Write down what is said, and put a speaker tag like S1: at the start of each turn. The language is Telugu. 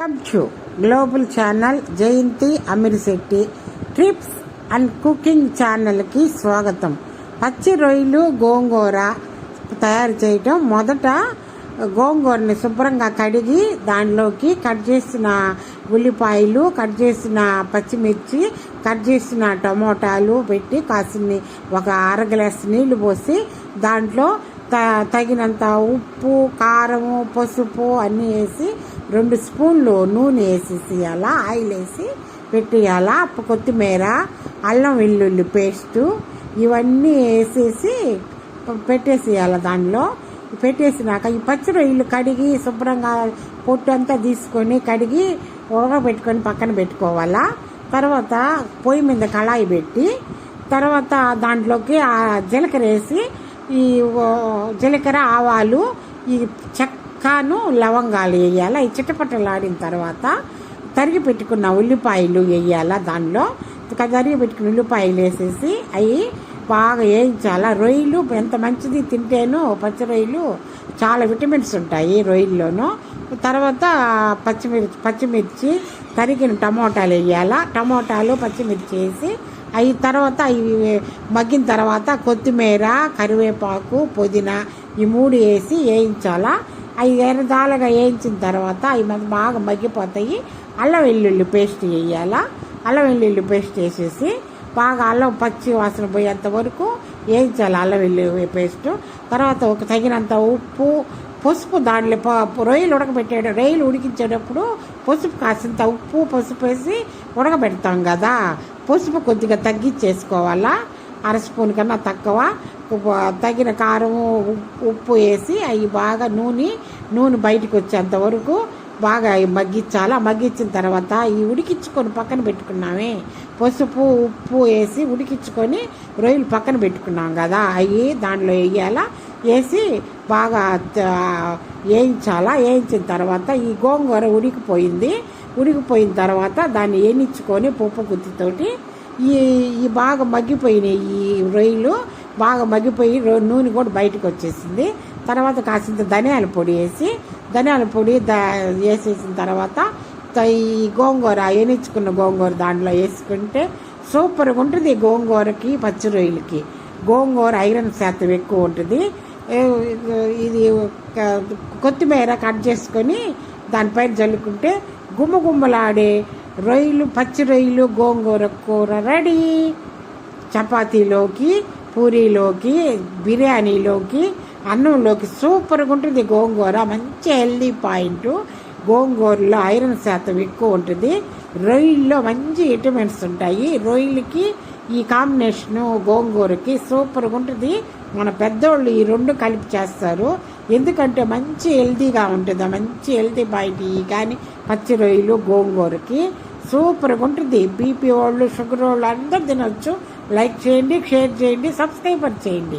S1: Welcome to global channel Jayanti Amirsetti trips and cooking ఛానల్కి స్వాగతం. పచ్చి రొయ్యలు గోంగూర తయారు చేయటం. మొదట గోంగూరని శుభ్రంగా కడిగి దానిలోకి కట్ చేసిన ఉల్లిపాయలు కట్ చేసిన పచ్చిమిర్చి కట్ చేసిన టమోటాలు పెట్టి కాసిన్ని ఒక అర గ్లాస్ నీళ్ళు పోసి దాంట్లో త తగినంత ఉప్పు కారము పసుపు అన్నీ వేసి రెండు స్పూన్లు నూనె వేసేసి ఆయిల్ వేసి పెట్టేయాలా కొత్తిమీర అల్లం వెల్లుల్లి పేస్టు ఇవన్నీ వేసేసి పెట్టేసేయాలి దానిలో పెట్టేసినాక ఈ పచ్చి రొయ్యలు కడిగి శుభ్రంగా పొట్టు అంతా తీసుకొని కడిగి పెట్టుకొని పక్కన పెట్టుకోవాలా. తర్వాత పొయ్యి మీద కళాయి పెట్టి తర్వాత దాంట్లోకి జీలకర్ర వేసి ఈ జీలకర్ర ఆవాలు ఈ చెక్క కాను లవంగాలు వేయాలి? అవి చిట్టపట్టలాడిన తర్వాత తరిగి పెట్టుకున్న ఉల్లిపాయలు వేయాలా దానిలో? తరిగి పెట్టుకున్న ఉల్లిపాయలు వేసేసి అవి బాగా వేయించాలా? రొయ్యలు ఎంత మంచిది తింటేను పచ్చి రొయ్యలు చాలా విటమిన్స్ ఉంటాయి రొయ్యల్లోనూ. తర్వాత పచ్చిమిర్చి పచ్చిమిర్చి తరిగిన టమోటాలు వేయాలా? టమోటాలు పచ్చిమిర్చి వేసి అవి తర్వాత అవి మగ్గిన తర్వాత కొత్తిమీర కరివేపాకు పుదీనా ఈ మూడు వేసి వేయించాలా? ఐదు ఎర్రదాలుగా వేయించిన తర్వాత అవి బాగా మగ్గిపోతాయి. అల్లం వెల్లుల్లి పేస్ట్ వేయాలా? అల్లం వెల్లుల్లి పేస్ట్ వేసేసి బాగా అల్లం పచ్చి వాసన పోయేంత వరకు వేయించాలి అల్లం వెల్లుల్లి పేస్ట్. తర్వాత ఒక తగినంత ఉప్పు పసుపు దాంట్లో రొయ్యలు ఉడకబెట్టాడు రొయ్యలు ఉడికించేటప్పుడు పసుపు కాసింత ఉప్పు పసుపు వేసి ఉడకబెడతాం కదా. పసుపు కొద్దిగా తగ్గించేసుకోవాలా? అర స్పూన్ కన్నా తక్కువ. తగిన కారం ఉప్పు వేసి అవి బాగా నూనె నూనె బయటకు వచ్చేంత వరకు బాగా మగ్గించాలా. మగ్గించిన తర్వాత ఈ ఉడికించుకొని పక్కన పెట్టుకున్నామే. పసుపు ఉప్పు వేసి ఉడికించుకొని రొయ్యలు పక్కన పెట్టుకున్నాం కదా. అవి దాంట్లో వేయాలా? వేసి బాగా వేయించాలా? వేయించిన తర్వాత ఈ గోంగూర ఉడికిపోయింది. ఉడికిపోయిన తర్వాత దాన్ని వేయించుకొని పప్పు గుత్తితోటి ఈ ఈ బాగా మగ్గిపోయినాయి ఈ రొయ్యలు బాగా మగ్గిపోయి నూనె కూడా బయటకు వచ్చేసింది. తర్వాత కాసింత ధనియాల పొడి వేసి ధనియాల పొడి ద వేసేసిన తర్వాత ఈ గోంగూర ఎనిచ్చుకున్న గోంగూర దాంట్లో వేసుకుంటే సూపర్గా ఉంటుంది గోంగూరకి పచ్చి రొయ్యలకి. గోంగూర ఐరన్ శాతం ఎక్కువ ఉంటుంది. ఇది కొత్తిమీర కట్ చేసుకొని దానిపైన జల్లుకుంటే గుమ్మ గుమ్మలాడే రొయ్యలు పచ్చి రొయ్యలు గోంగూర కూర రెడీ. చపాతీలోకి పూరీలోకి బిర్యానీలోకి అన్నంలోకి సూపర్గా ఉంటుంది. గోంగూర మంచి హెల్దీ పాయింట్ గోంగూరలో ఐరన్ శాతం ఎక్కువ ఉంటుంది. రొయ్యల్లో మంచి విటమిన్స్ ఉంటాయి. రొయ్యలకి ఈ కాంబినేషను గోంగూరకి సూపర్గా ఉంటుంది. మన పెద్దోళ్ళు ఈ రెండు కలిపి చేస్తారు. ఎందుకంటే మంచి హెల్తీగా ఉంటుంది. మంచి హెల్తీ బయట కానీ పచ్చి రొయ్యలు గోంగూరకి సూపర్గా ఉంటుంది. బీపీ వాళ్ళు షుగర్ వాళ్ళు అందరు తినొచ్చు. లైక్ చేయండి షేర్ చేయండి సబ్స్క్రైబర్ చేయండి.